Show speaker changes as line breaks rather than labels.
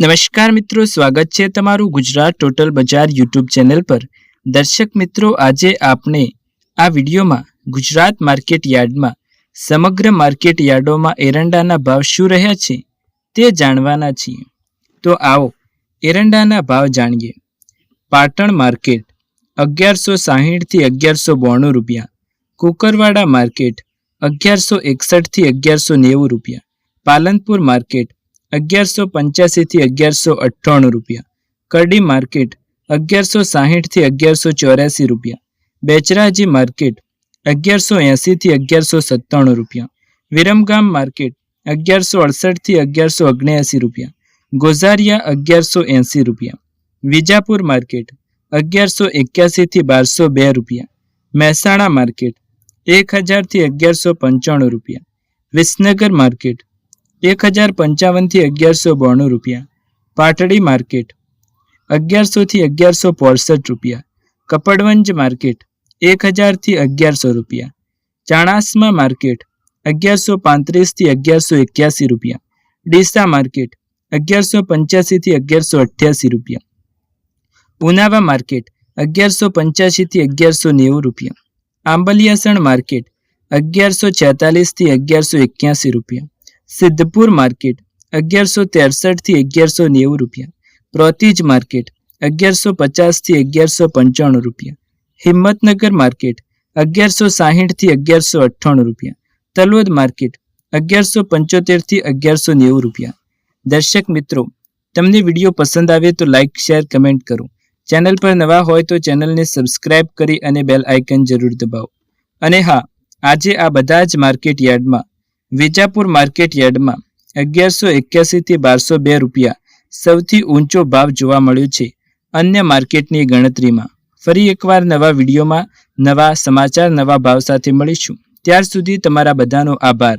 નમસ્કાર મિત્રો, સ્વાગત છે તમારું ગુજરાત ટોટલ બજાર યુટ્યુબ ચેનલ પર. દર્શક મિત્રો, આજે આપણે આ વિડીયોમાં ગુજરાત માર્કેટ યાર્ડમાં સમગ્ર માર્કેટ યાર્ડોમાં એરંડાના ભાવ શું રહ્યા છે તે જાણવાના છીએ. તો આવો એરંડાના ભાવ જાણીએ. પાટણ માર્કેટ અગિયારસો સાહીઠથી અગિયારસો બોણું રૂપિયા. કુકરવાડા માર્કેટ અગિયારસો એકસઠથી અગિયારસો નેવું રૂપિયા. પાલનપુર માર્કેટ અગિયારસો પંચ્યાસીથી અગિયારસો અઠ્ઠાણું રૂપિયા કરડી માર્કેટ અગિયારસો સાહીઠથી અગિયારસો ચોર્યાસી રૂપિયા બેચરાજી માર્કેટ અગિયારસો એંસીથી અગિયારસો સત્તાણું રૂપિયા વિરમગામ માર્કેટ અગિયારસો અડસઠથી અગિયારસો ઓગણ્યાસી રૂપિયા ગોઝારિયા અગિયારસો એંસી રૂપિયા વિજાપુર માર્કેટ અગિયારસો એક્યાસીથી બારસો બે રૂપિયા મહેસાણા માર્કેટ એક હજારથી અગિયારસો પંચાણું રૂપિયા વિસનગર માર્કેટ એક હજાર પંચાવનથી અગિયારસો બોણું રૂપિયા. પાટડી માર્કેટ. અગિયારસોથી અગિયારસો પોસઠ રૂપિયા. કપડવંજ માર્કેટ. એક હજારથી અગિયારસો રૂપિયા. ચાણાસમા માર્કેટ. અગિયારસો પાંત્રીસથી અગિયારસો એક્યાસી રૂપિયા. ડીસા માર્કેટ. અગિયારસો પંચ્યાસીથી અગિયારસો અઠ્યાસી રૂપિયા. ઉનાવા માર્કેટ. અગિયારસો પંચ્યાસીથી અગિયારસો નેવું રૂપિયા. આંબલિયાસણ માર્કેટ. અગિયારસો છેતાલીસથી અગિયારસો એક્યાસી રૂપિયા. સિદ્ધપુર માર્કેટ, અગિયારસો ત્રેસઠથી અગિયારસો નેવું રૂપિયા. પ્રોતિજ માર્કેટ, અગિયારસો પચાસથી અગિયારસો પંચાણું રૂપિયા. હિંમતનગર માર્કેટ, અગિયારસો સાહીઠથી અગિયારસો અઠ્ઠાણું રૂપિયા. તલોદ માર્કેટ, અગિયારસો પંચોતેરથી અગિયારસો નેવું રૂપિયા. દર્શક મિત્રો, તમને વીડિયો પસંદ આવે તો લાઇક શેર, કમેન્ટ કરો. ચેનલ પર નવા હોય તો ચેનલને સબસ્ક્રાઇબ કરી અને બેલ આઇકન જરૂર દબાવો. અને હા, આજે આ બધા જ માર્કેટ યાર્ડમાં વિજાપુર માર્કેટ યાર્ડમાં અગિયારસો એક્યાસીથી બારસો બે રૂપિયા સૌથી ઊંચો ભાવ જોવા મળ્યો છે અન્ય માર્કેટની ગણતરીમાં. ફરી એકવાર નવા વિડીયોમાં નવા સમાચાર, નવા ભાવ સાથે મળીશું. ત્યાર સુધી તમારા બધાનો આભાર.